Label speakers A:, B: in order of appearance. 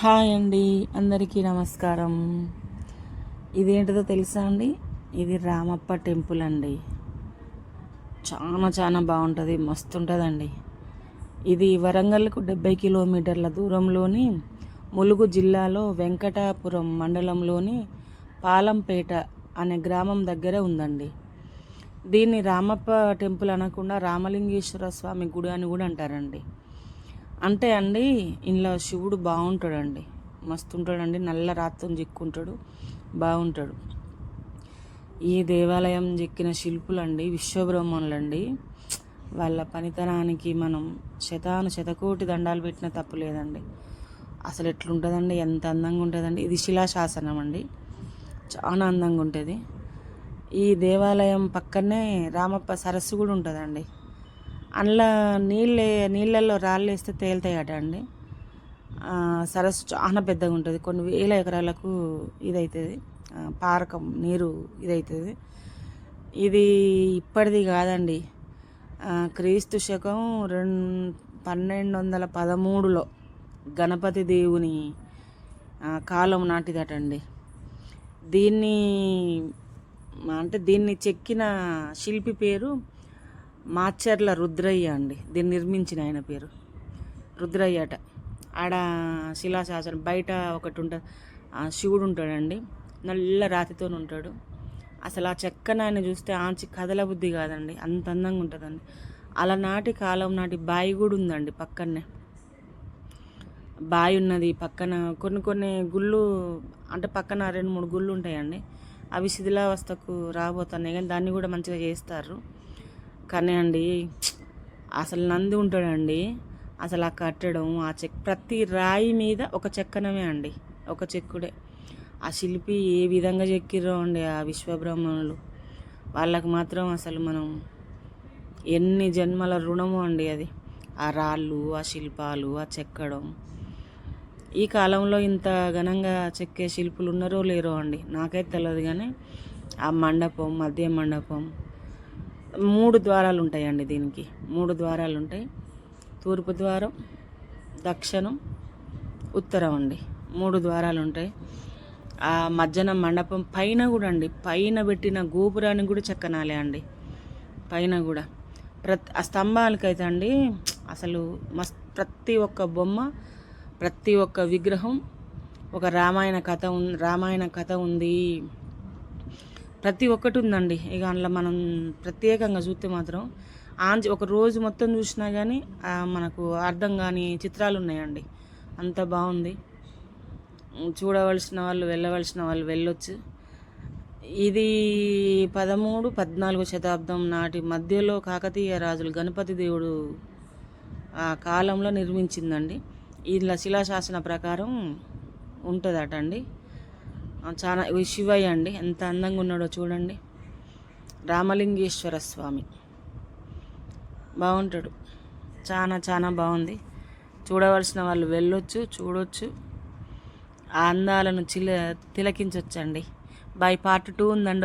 A: Hi అండి అందరికీ నమస్కారం. ఇదేంటిదో తెలుసా అండి? ఇది రామప్ప టెంపుల్ అండి. చాలా చాలా బాగుంటుంది మస్తు ఉంటుందండి ఇది వరంగల్కు డెబ్బై కిలోమీటర్ల దూరంలోని ములుగు జిల్లాలో వెంకటాపురం మండలంలోని పాలంపేట అనే గ్రామం దగ్గర ఉందండి. దీన్ని రామప్ప టెంపుల్ అనకుండా రామలింగేశ్వర స్వామి గుడి అని కూడా అంటారండి. అంటే అండి ఇంట్లో శివుడు బాగుంటాడండి. మస్తు ఉంటాడండి నల్ల రాత్రం చిక్కుంటాడు బాగుంటాడు. ఈ దేవాలయం చెక్కిన శిల్పులండి విశ్వబ్రహ్మణులండి వాళ్ళ పనితనానికి మనం శతాను శతకోటి దండాలు పెట్టినా తప్పు లేదండి. అసలు ఎట్లుంటుందండి? ఎంత అందంగా ఉంటుందండి? ఇది శిలాశాసనం అండి చాలా అందంగా ఉంటుంది. ఈ దేవాలయం పక్కనే రామప్ప సరస్సు కూడా ఉంటుందండి. అందులో నీళ్ళే నీళ్ళల్లో రాళ్ళు వేస్తే తేలుతాయట అండి. సరస్సు చాలా పెద్దగా ఉంటుంది. కొన్ని వేల ఎకరాలకు ఇదవుతుంది పారకం నీరు ఇదవుతుంది ఇది ఇప్పటిది కాదండి. క్రీస్తు శకం రెండు పన్నెండు వందల పదమూడులో గణపతి దేవుని కాలం నాటిదటండి దీన్ని అంటే దీన్ని చెక్కిన శిల్పి పేరు మాచర్ల రుద్రయ్య అండి. దీన్ని నిర్మించిన ఆయన పేరు. రుద్రయ్య అట. ఆడ శిలాశాసనం బయట ఒకటి ఉంటుంది శివుడు ఉంటాడండి. నల్ల రాతితో ఉంటాడు. అసలు ఆ చెక్కనాన్ని చూస్తే ఆంచి కదల బుద్ధి కాదండి. అంత అందంగా ఉంటుందండి. అలనాటి కాలం నాటి బావి కూడా ఉందండి పక్కనే బావి ఉన్నది పక్కన. కొన్ని కొన్ని గుళ్ళు అంటే పక్కన రెండు మూడు గుళ్ళు ఉంటాయండి. అవి శిథిలావస్థకు రాబోతున్నాయి. కానీ దాన్ని కూడా మంచిగా చేస్తారు. కానీ అండి అసలు నంది ఉంటాడండి. అసలు ఆ కట్టడం ఆ చెక్ ప్రతి రాయి మీద ఒక చెక్కనమే అండి ఒక చెక్కుడే. ఆ శిల్పి ఏ విధంగా చెక్కిరో అండి ఆ విశ్వబ్రహ్మణులు. వాళ్ళకు మాత్రం అసలు మనం ఎన్ని జన్మల రుణము అండి అది. ఆ రాళ్ళు ఆ శిల్పాలు ఆ చెక్కడం. ఈ కాలంలో ఇంత ఘనంగా చెక్కే శిల్పులు ఉన్నారో లేరో అండి నాకైతే తెలియదు కానీ ఆ మండపం మధ్య మండపం మూడు ద్వారాలు ఉంటాయండి దీనికి. మూడు ద్వారాలు ఉంటాయి. తూర్పు ద్వారం దక్షిణం ఉత్తరం అండి. మూడు ద్వారాలు ఉంటాయి. ఆ మధ్యన మండపం పైన కూడా అండి. పైన పెట్టిన గోపురానికి కూడా చెక్కనాలే అండి. పైన కూడా. ప్రతి ఆ స్తంభాలకైతే అండి అసలు మస్ ప్రతి ఒక్క బొమ్మ ప్రతి ఒక్క విగ్రహం ఒక రామాయణ కథ ఉన్ రామాయణ కథ ఉంది. ప్రతి ఒక్కటి ఉందండి ఇక అందులో మనం ప్రత్యేకంగా చూస్తే మాత్రం ఆంజ ఒక రోజు మొత్తం చూసినా కానీ మనకు అర్థం కాని చిత్రాలు ఉన్నాయండి అంత బాగుంది. చూడవలసిన వాళ్ళు వెళ్ళవలసిన వాళ్ళు వెళ్ళొచ్చు. ఇది పదమూడు పద్నాలుగు శతాబ్దం నాటి మధ్యలో కాకతీయ రాజులు గణపతి దేవుడు ఆ కాలంలో నిర్మించిందండి. ఇలా శిలాశాసన ప్రకారం ఉంటుందట అండి చాలా శివయ్య అండి ఎంత అందంగా ఉన్నాడో చూడండి. రామలింగేశ్వర స్వామి. బాగుంటాడు. చాలా చాలా బాగుంది. చూడవలసిన వాళ్ళు వెళ్ళొచ్చు చూడొచ్చు. ఆ అందాలను చిల తిలకించవచ్చండి బై పార్ట్ టూ ఉందండి.